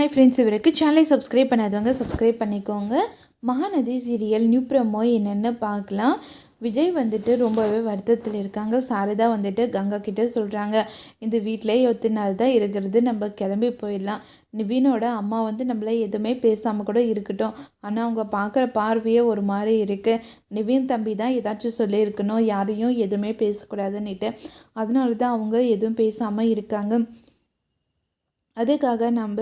Hi friends இவருக்கு சேனலை subscribe பண்ணாதவங்க சப்ஸ்கிரைப் பண்ணிக்கோங்க. மகாநதி சீரியல் நியூ ப்ரமோ என்னென்னு பார்க்கலாம். விஜய் வந்துட்டு ரொம்பவே வருத்தத்தில் இருக்காங்க. சாரதா வந்துட்டு கங்கா கிட்டே சொல்கிறாங்க இந்த வீட்டிலே எத்தனை நாள் தான் இருக்கிறது நம்ம கிளம்பி போயிடலாம். நிவீனோட அம்மா வந்து நம்மளை எதுவுமே பேசாமல் கூட இருக்கட்டும். ஆனால் அவங்க பார்க்குற பார்வையே ஒரு மாதிரி இருக்குது நிவின் தம்பி தான் ஏதாச்சும் சொல்லியிருக்கணும் யாரையும் எதுவுமே பேசக்கூடாதுன்னுட்டு. அதனால தான் அவங்க எதுவும் பேசாமல் இருக்காங்க. அதுக்காக நம்ம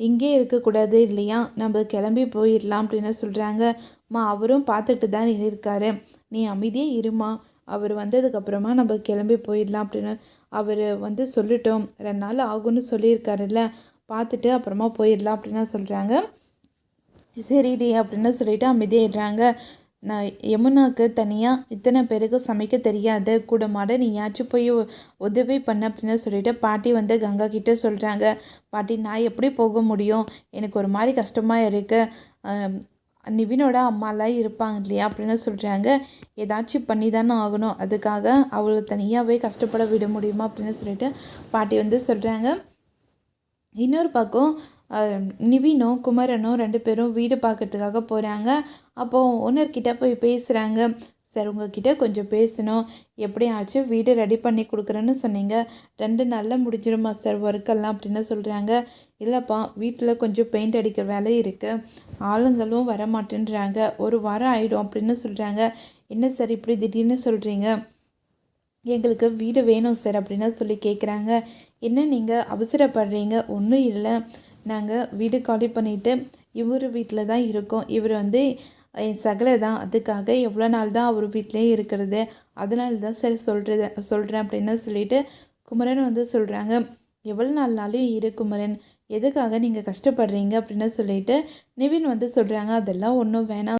இங்கே இருக்கக்கூடாது இல்லையா? நம்ம கிளம்பி போயிடலாம் அப்படின்னு சொல்கிறாங்க அம்மா அவரும் பார்த்துட்டு தான் இருக்காரு. நீ அமைதியே இருமா. அவர் வந்ததுக்கப்புறமா நம்ம கிளம்பி போயிடலாம் அப்படின்னு அவர் வந்து சொல்லிட்டோம். ரெண்டு நாள் ஆகும்னு சொல்லியிருக்காருல்ல. பார்த்துட்டு அப்புறமா போயிடலாம் அப்படின்னு சொல்கிறாங்க சரிடி அப்படின்னு சொல்லிட்டு அமைதியாகிடுறாங்க நான் யமுனாவுக்கு தனியாக இத்தனை பேருக்கு சமைக்க தெரியாது. கூட மாட நீயாச்சும் போய் உதவி பண்ண அப்படின்னு சொல்லிட்டு பாட்டி வந்து கங்கா கிட்டே சொல்கிறாங்க பாட்டி நான் எப்படி போக முடியும்? எனக்கு ஒரு மாதிரி கஷ்டமாக இருக்குது நிவினோட அம்மாலாம் இருப்பாங்க இல்லையா அப்படின்னு சொல்கிறாங்க ஏதாச்சும் பண்ணி தானே ஆகணும். அதுக்காக அவளை தனியாகவே கஷ்டப்பட விட முடியுமா அப்படின்னு சொல்லிட்டு பாட்டி வந்து சொல்கிறாங்க இன்னொரு பக்கம் நிவினும் குமரனும் ரெண்டு பேரும் வீடு பார்க்கறதுக்காக போகிறாங்க அப்போது ஓனர்கிட்ட போய் பேசுகிறாங்க சார் உங்ககிட்ட கொஞ்சம் பேசணும். எப்படியாச்சும் வீடு ரெடி பண்ணி கொடுக்குறேன்னு சொன்னீங்க. ரெண்டு நாளில் முடிஞ்சிடுமா சார் ஒர்க்கெல்லாம் அப்படின்னு சொல்கிறாங்க இல்லைப்பா வீட்டில் கொஞ்சம் பெயிண்ட் அடிக்கிற வேலை இருக்குது ஆளுங்களும் வர மாட்டேன்றாங்க ஒரு வாரம் ஆகிடும் அப்படின்னு சொல்கிறாங்க என்ன சார் இப்படி திடீர்னு சொல்கிறீங்க எங்களுக்கு வீடு வேணும் சார் அப்படின்னு சொல்லி கேட்குறாங்க என்ன நீங்கள் அவசரப்படுறீங்க? ஒன்றும் இல்லை. நாங்கள் வீடு காலி பண்ணிவிட்டு இவர் வீட்டில் தான் இருக்கோம். இவர் வந்து என் சகலை தான். அதுக்காக எவ்வளோ நாள் தான் அவர் வீட்டிலே இருக்கிறது? அதனால தான் சரி சொல்கிறது சொல்கிறேன் அப்படின்னு சொல்லிட்டு குமரன் வந்து சொல்கிறாங்க எவ்வளோ நாள்னாலும் இரு குமரன். எதுக்காக நீங்கள் கஷ்டப்படுறீங்க? அப்படின்னு சொல்லிட்டு நிவின் வந்து சொல்கிறாங்க அதெல்லாம் ஒன்றும் வேணாம்.